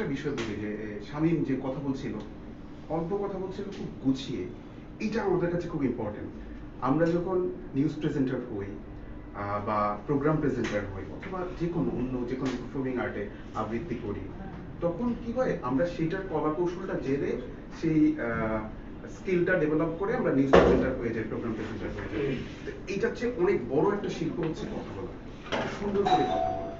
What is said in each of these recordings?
একটা বিষয় বলি যে শামীম যে কথা বলছিল, অল্প কথা বলছিল, খুব গুছিয়ে। এইটা আমাদের কাছে খুব ইম্পর্টেন্ট আমরা যখন নিউজ প্রেজেন্টার হই বা প্রোগ্রাম প্রেজেন্টার হই, অথবা যে কোনো অন্য যে কোনো পারফর্মিং আর্টে আবৃত্তি করি, তখন কি হয়, আমরা সেটার কলা কৌশলটা জেনে সেই স্কিলটা ডেভেলপ করে আমরা নিউজ প্রেজেন্টার হয়ে যাই প্রোগ্রাম প্রেজেন্টার হয়ে যাই। তো এইটা হচ্ছে অনেক বড় একটা শিল্প হচ্ছে কথা বলা। সুন্দর করে কথা বলা।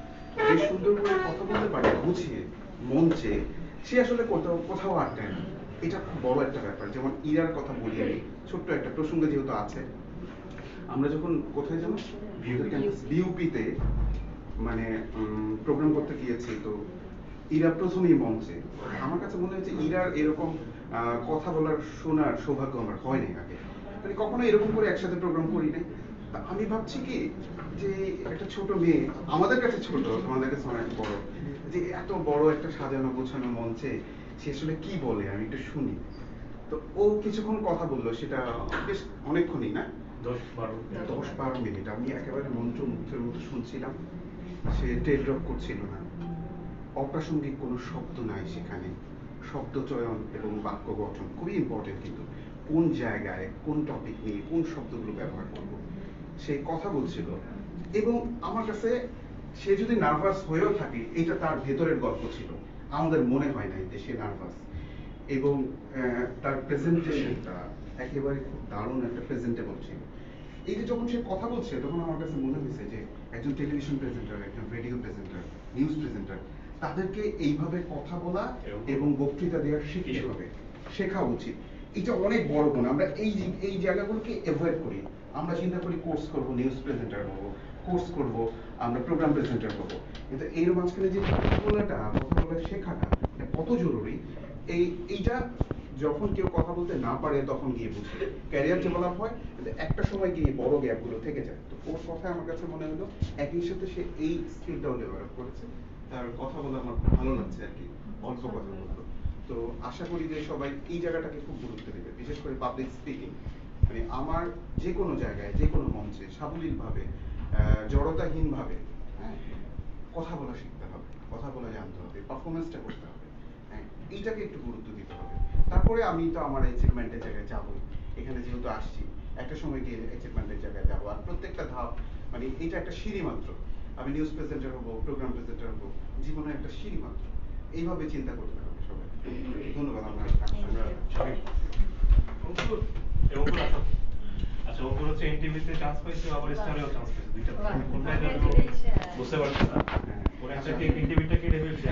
যে সুন্দর করে কথা বলতে পারে, গুছিয়ে। মঞ্চে সে আসলে কোথাও কোথাও আটকায় না। এটা খুব বড় একটা ব্যাপার। যেমন ইরার কথা বলি আমি ছোট্ট একটা প্রসঙ্গ যেহেতু আছে। আমরা যখন কোথায় যাব বিউপিতে মানে প্রোগ্রাম করতে গিয়েছি তো ইরা প্রথমেই মঞ্চে আমার কাছে মনে হয়েছে ইরার এরকম আহ, কথা বলার শোনার সৌভাগ্য আমার হয়নি আগে। মানে কখনো এরকম করে একসাথে প্রোগ্রাম করি নাই। আমি ভাবছি কি যে একটা ছোট মেয়ে আমাদের কাছে ছোট আমাদের কাছে অনেক বড় যে এত বড় একটা সাজানো গোছানো মঞ্চে সে আসলে কি বলে? আমি একটু শুনি। তো ও কিছুক্ষণ কথা বলল সেটা বেশ অনেকক্ষণই না? দশ বারো দশ বারো মিনিট। আমি একেবারে মন্ত্রমুগ্ধের মতো শুনছিলাম সে টেল ড্রপ করছিল না। অপ্রাসঙ্গিক কোনো শব্দ নাই সেখানে। শব্দ চয়ন এবং বাক্য গঠন খুবই ইম্পর্টেন্ট কিন্তু। কোন জায়গায় কোন টপিক নিয়ে কোন শব্দগুলো ব্যবহার করব? সে কথা বলছিল। এবং আমার কাছে সে যদি নার্ভাস হয়েও থাকে এটা তার ভেতরের গল্প ছিল। আমাদের মনে হয় নাই যে সে নার্ভাস এবং তার প্রেজেন্টেশনটা একেবারে খুব দারুণ একটা প্রেজেন্টেবল ছিল। এই যে যখন সে কথা বলছে তখন আমার কাছে মনে হয়েছে যে একজন টেলিভিশন প্রেজেন্টার একজন রেডিও প্রেজেন্টার নিউজ প্রেজেন্টার তাদেরকে এইভাবে কথা বলা এবং- বক্তৃতা দেওয়ার শিখতে হবে। শেখা উচিত। এটা অনেক বড় গুণ। আমরা এই এই জায়গাগুলোকে এভয়েড করি। আমরা চিন্তা করি কোর্স করব নিউজ প্রেজেন্টার হব কোর্স করব, আমরা প্রোগ্রাম প্রেজেন্টার হব কিন্তু এর মাঝখানে যে কথা বলাটা কথা বলা শেখাটা কত জরুরি? এই, এইটা যখন কেউ কথা বলতে না পারে, তখন গিয়ে বুঝে ক্যারিয়ার ডেভেলপ হয়, কিন্তু একটা সময় গিয়ে বড় গ্যাপগুলো থেকে যায়। তো ওর কথা আমার কাছে মনে হলো, একই সাথে সে এই স্কিলটাও ডেভেলপ করেছে। তার কথা বলে আমার ভালো লাগছে আর কি। অল্প কথা বলতো তো আশা করি যে সবাই এই জায়গাটাকে খুব গুরুত্ব দেবে, বিশেষ করে পাবলিক স্পিকিং মানে আমার যে কোনো জায়গায়, যে কোনো মঞ্চে সাবলীলভাবে জড়তাহীনভাবে হ্যাঁ কথা বলা শিখতে হবে, কথা বলা জানতে হবে পারফরমেন্সটা করতে হবে হ্যাঁ এইটাকে একটু গুরুত্ব দিতে হবে। তারপরে আমি তো আমার অ্যাচিভমেন্টের জায়গায় যাব এখানে যেহেতু আসছি, একটা সময় গিয়ে অ্যাচিভমেন্টের জায়গায় যাব, আর প্রত্যেকটা ধাপ মানে এটা একটা সিঁড়ি মাত্র। আমি নিউজ প্রেজেন্টার হব প্রোগ্রাম প্রেজেন্টার হব, জীবনে একটা সিঁড়ি মাত্র। এইভাবে চিন্তা করতে ধন্যবাদ আমরা। আচ্ছা ওপর হচ্ছে এনটিভিতে চান্স পাইছে আবার স্টারেও চান্স পাইছে দুইটা congratulations. বুঝতে পারছি না ওরা একটা কি এনটিভিটা কেটে ফেলছে